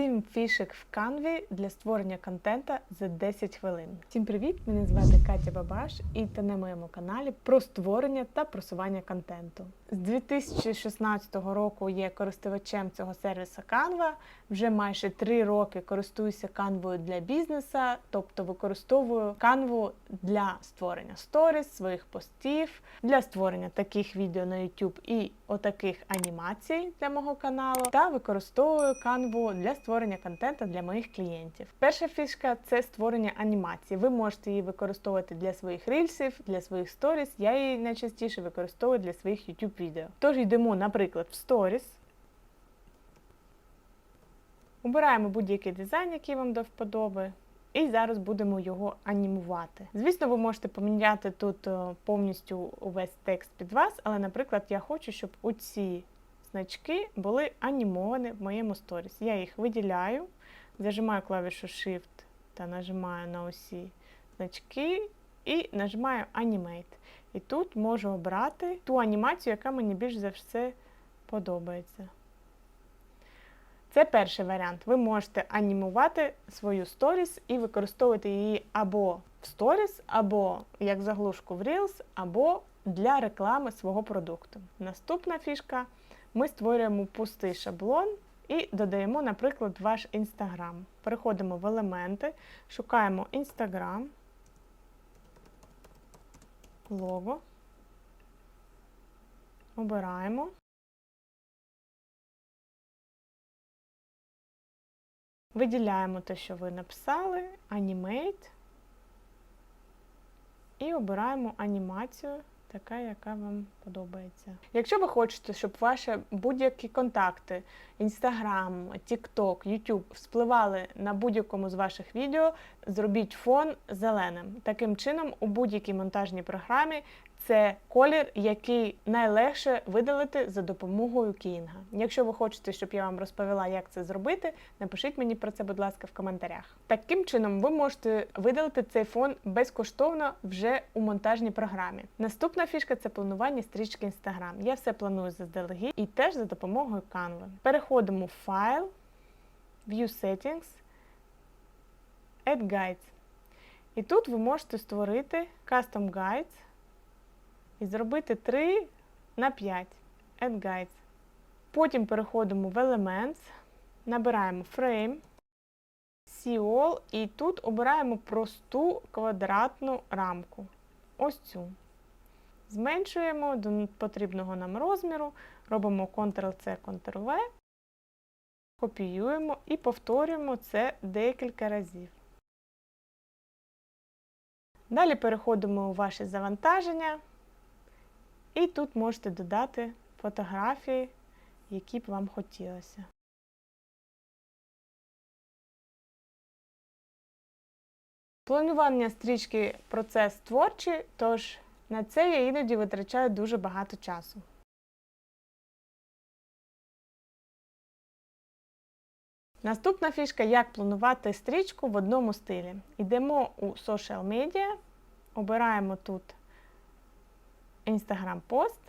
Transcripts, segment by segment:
7 фішек в канві для створення контента за 10 хвилин. Всім привіт! Мене звати Катя Бабаш, і та на моєму каналі про створення та просування контенту. З 2016 року є користувачем цього сервісу Canva. Вже майже 3 роки користуюся Canva для бізнеса, тобто використовую Canva для створення сторіс, своїх постів, для створення таких відео на YouTube і отаких анімацій для мого каналу, та використовую Canva для створення контенту для моїх клієнтів. Перша фішка це створення анімації. Ви можете її використовувати для своїх рільсів, для своїх сторіс. Я її найчастіше використовую для своїх YouTube відео. Тож йдемо, наприклад, в сторіс. Обираємо будь-який дизайн, який вам до вподоби. І зараз будемо його анімувати. Звісно, ви можете поміняти тут е, повністю увесь текст під вас, але, наприклад, я хочу, щоб оці значки були анімовані в моєму сторіс. Я їх виділяю, зажимаю клавішу Shift та нажимаю на усі значки і нажимаю Animate. І тут можу обрати ту анімацію, яка мені більш за все подобається. Це перший варіант. Ви можете анімувати свою сторіс і використовувати її або в сторіс, або як заглушку в Reels, або для реклами свого продукту. Наступна фішка: ми створюємо пустий шаблон і додаємо, наприклад, ваш Instagram. Переходимо в елементи, шукаємо Instagram, лого, обираємо. Виділяємо те, що ви написали, Animate. І обираємо анімацію, така, яка вам подобається. Якщо ви хочете, щоб ваші будь-які контакти, Instagram, TikTok, YouTube вспливали на будь-якому з ваших відео, зробіть фон зеленим. Таким чином, у будь-якій монтажній програмі це колір, який найлегше видалити за допомогою кінга. Якщо ви хочете, щоб я вам розповіла, як це зробити, напишіть мені про це, будь ласка, в коментарях. Таким чином, ви можете видалити цей фон безкоштовно вже у монтажній програмі. Наступна фішка це планування стрічки Instagram. Я все планую заздалегідь і теж за допомогою Canva. Переходимо в файл, View Settings, Add Guides. І тут ви можете створити Custom Guides і зробити 3 на 5 Add Guides. Потім переходимо в Elements, набираємо Frame, See All і тут обираємо просту квадратну рамку. Ось цю. Зменшуємо до потрібного нам розміру, робимо Ctrl-C, Ctrl-V, копіюємо і повторюємо це декілька разів. Далі переходимо у ваші завантаження. І тут можете додати фотографії, які б вам хотілося. Планування стрічки процес творчий, тож на це я іноді витрачаю дуже багато часу. Наступна фішка як планувати стрічку в одному стилі. Йдемо у Social Media, обираємо тут Instagram пост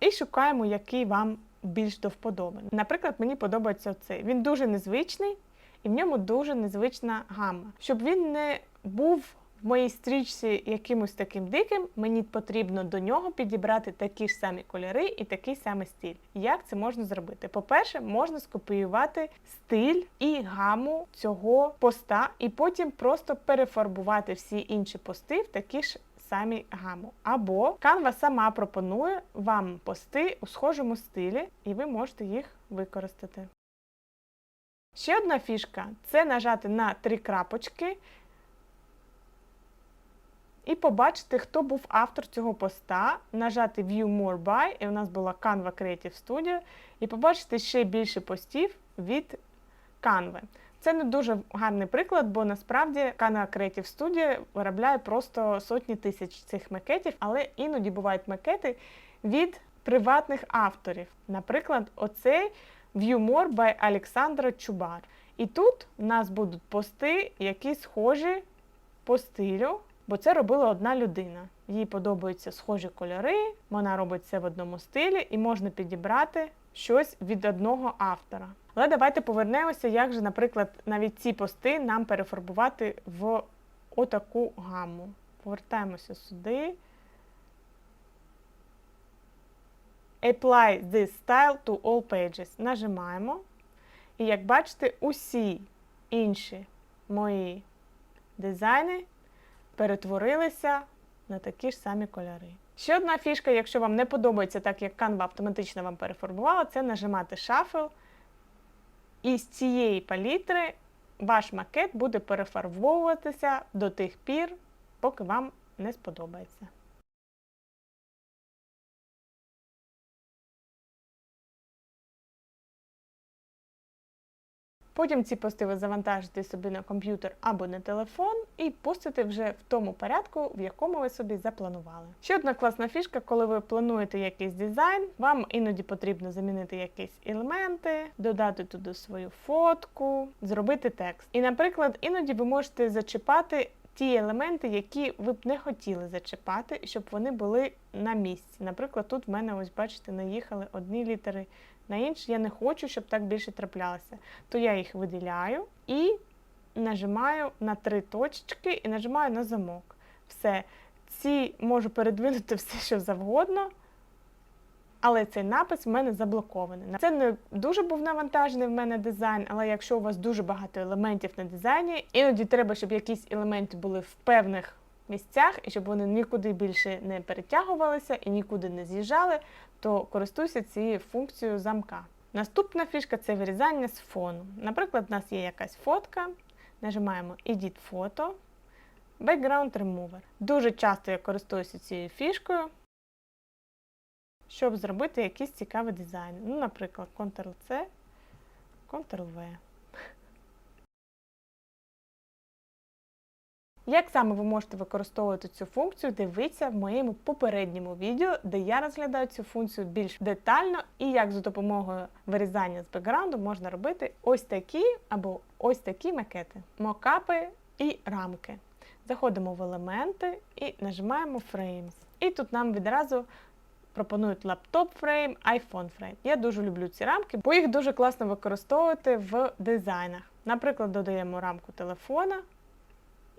і шукаємо, який вам більш до вподоби. Наприклад, мені подобається цей. Він дуже незвичний і в ньому дуже незвична гамма. Щоб він не був в моїй стрічці якимось таким диким, мені потрібно до нього підібрати такі ж самі кольори і такий самий стиль. Як це можна зробити? По-перше, можна скопіювати стиль і гаму цього поста, і потім просто перефарбувати всі інші пости в такі ж самі гаму. Або Canva сама пропонує вам пости у схожому стилі, і ви можете їх використати. Ще одна фішка це нажати на три крапочки і побачити, хто був автор цього поста, нажати View More By, і у нас була Canva Creative Studio, і побачити ще більше постів від Canva. Це не дуже гарний приклад, бо насправді Canva Creative Studio виробляє просто сотні тисяч цих макетів, але іноді бувають макети від приватних авторів. Наприклад, оцей View More by Олександра Чубар. І тут в нас будуть пости, які схожі по стилю, бо це робила одна людина. Їй подобаються схожі кольори, вона робить це в одному стилі, і можна підібрати щось від одного автора. Але давайте повернемося, як же, наприклад, навіть ці пости нам перефарбувати в отаку гамму. Повертаємося сюди. Apply this style to all pages. Нажимаємо. І як бачите, усі інші мої дизайни перетворилися на такі ж самі кольори. Ще одна фішка, якщо вам не подобається так, як Canva автоматично вам перефарбувала, це нажимати Shuffle. І з цієї палітри ваш макет буде перефарбовуватися до тих пір, поки вам не сподобається. Потім ці пости ви завантажите собі на комп'ютер або на телефон і пустите вже в тому порядку, в якому ви собі запланували. Ще одна класна фішка, коли ви плануєте якийсь дизайн, вам іноді потрібно замінити якісь елементи, додати туди свою фотку, зробити текст. І, наприклад, іноді ви можете зачіпати. Ті елементи, які ви б не хотіли зачіпати, щоб вони були на місці. Наприклад, тут в мене, ось бачите, наїхали одні літери на інші. Я не хочу, щоб так більше траплялося. То я їх виділяю і нажимаю на три точечки і нажимаю на замок. Все. Ці можу передвинути все, що завгодно. Але цей напис в мене заблокований. Це не дуже був навантажений в мене дизайн, але якщо у вас дуже багато елементів на дизайні, іноді треба, щоб якісь елементи були в певних місцях, і щоб вони нікуди більше не перетягувалися і нікуди не з'їжджали, то користуйся цією функцією замка. Наступна фішка це вирізання з фону. Наприклад, у нас є якась фотка, нажимаємо Edit Photo, Background Remover. Дуже часто я користуюся цією фішкою, щоб зробити якийсь цікавий дизайн. Ну, Наприклад, Ctrl-C, Ctrl-V. Як саме ви можете використовувати цю функцію, дивіться в моєму попередньому відео, де я розглядаю цю функцію більш детально і як за допомогою вирізання з бекграунду можна робити ось такі або ось такі макети, мокапи і рамки. Заходимо в елементи і нажимаємо Frames. І тут нам відразу пропонують лаптоп фрейм, iPhone фрейм. Я дуже люблю ці рамки, бо їх дуже класно використовувати в дизайнах. Наприклад, додаємо рамку телефона.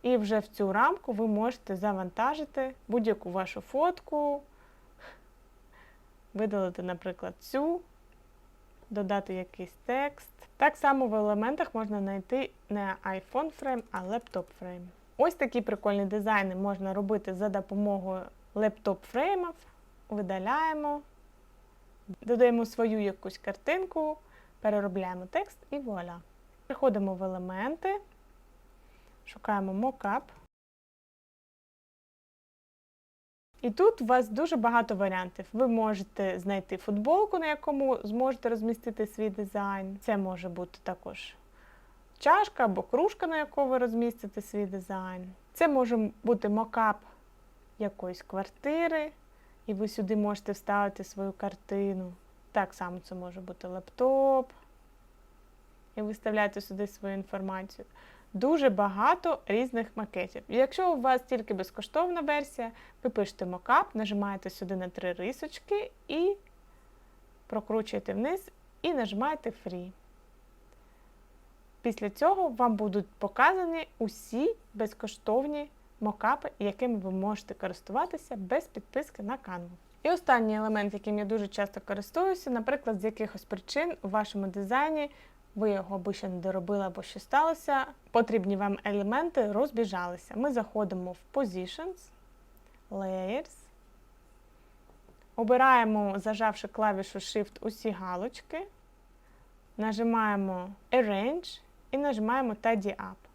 І вже в цю рамку ви можете завантажити будь-яку вашу фотку, видалити, наприклад, цю, додати якийсь текст. Так само в елементах можна знайти не iPhone фрейм, а Laptop фрейм. Ось такі прикольні дизайни можна робити за допомогою лептоп фреймів. Видаляємо, додаємо свою якусь картинку, переробляємо текст і вуаля. Приходимо в елементи. Шукаємо мокап. І тут у вас дуже багато варіантів. Ви можете знайти футболку, на якому зможете розмістити свій дизайн. Це може бути також чашка або кружка, на яку ви розмістите свій дизайн. Це може бути мокап якоїсь квартири, і ви сюди можете вставити свою картину. Так само це може бути лаптоп. І виставляєте сюди свою інформацію дуже багато різних макетів. Якщо у вас тільки безкоштовна версія, ви пишете мокап, нажимаєте сюди на три рисочки і прокручуєте вниз і нажимаєте Free. Після цього вам будуть показані усі безкоштовні мокапи, якими ви можете користуватися без підписки на Canva. І останній елемент, яким я дуже часто користуюся, наприклад, з якихось причин у вашому дизайні ви його або ще не доробили, або що сталося, потрібні вам елементи розбіжалися. Ми заходимо в Positions, Layers, обираємо, зажавши клавішу Shift усі галочки, нажимаємо Arrange і нажимаємо Tidy Up.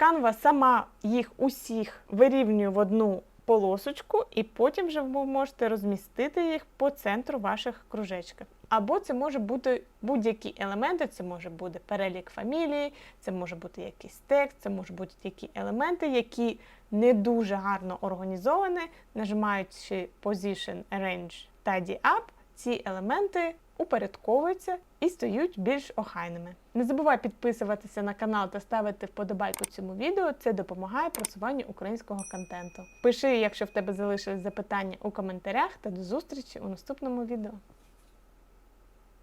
Canva сама їх усіх вирівнює в одну полосочку, і потім вже ви можете розмістити їх по центру ваших кружечків. Або це може бути будь-які елементи, це може бути перелік фамілії, це може бути якийсь текст, це можуть бути які елементи, які не дуже гарно організовані. Нажимаючи Position, Arrange, Tidy Up, ці елементи упорядковуються і стають більш охайними. Не забувай підписуватися на канал та ставити вподобайку цьому відео. Це допомагає просуванню українського контенту. Пиши, якщо в тебе залишились запитання у коментарях, та до зустрічі у наступному відео.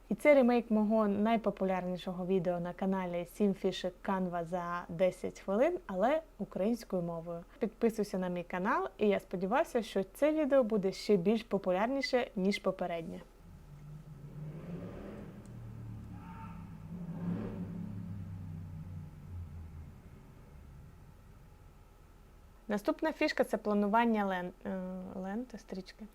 І це ремейк мого найпопулярнішого відео на каналі 7 фішек Canva за 10 хвилин, але українською мовою. Підписуйся на мій канал, і я сподіваюся, що це відео буде ще більш популярніше, ніж попереднє. Наступна фішка це планування лен... е, ленти, стрічки.